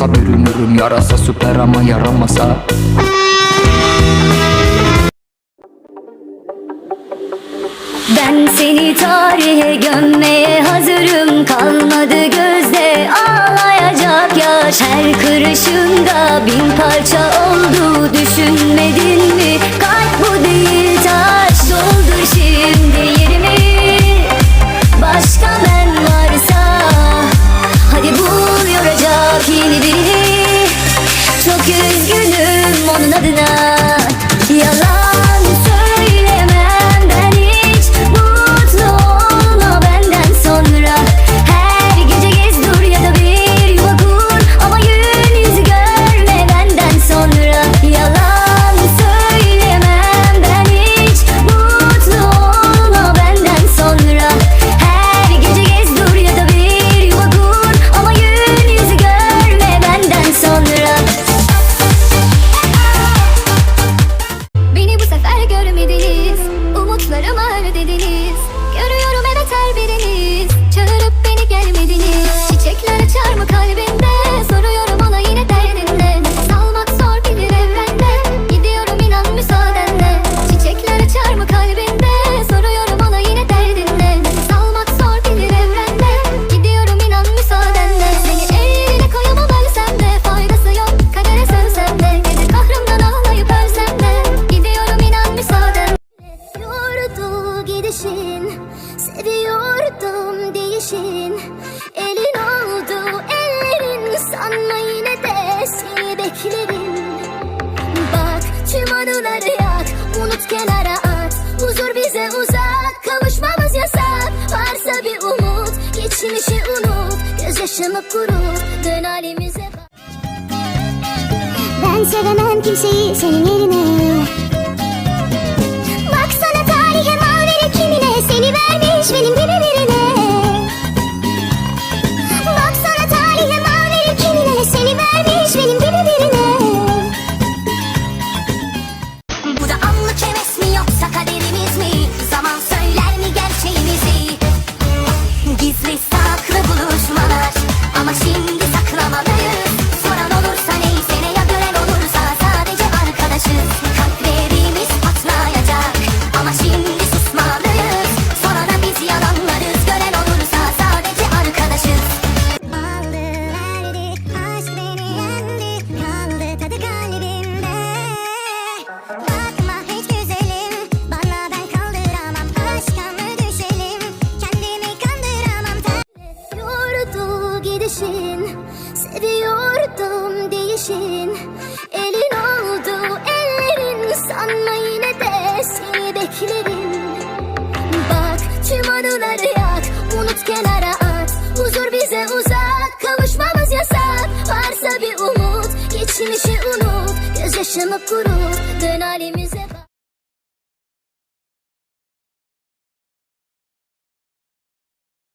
yarasa Bürünürüm yarasa süper ama yaramasa. Ben seni tarihe gömmeye hazırım. Kalmadı gözde ağlayacak yaş. Her kırışında bin parça oldu. Düşün var dediniz Görüyorum evet her biriniz. Çağırıp beni gelmediniz. Çiçekler açar mı kalbimde? Soruyorum için Elin oldu ellerin sanma yine de seni beklerim. Bak tüm anıları yak unut kenara at. Huzur bize uzak kavuşmamız yasak. Varsa bir umut geçmişi unut. Gözyaşını kurut dön halimize bak. Ben sevemem kimseyi senin yerine. kenara at. Huzur bize uzak Kavuşmamız yasak. Varsa bir umut Geçmişi unut. Gözyaşını kurut Dön alemi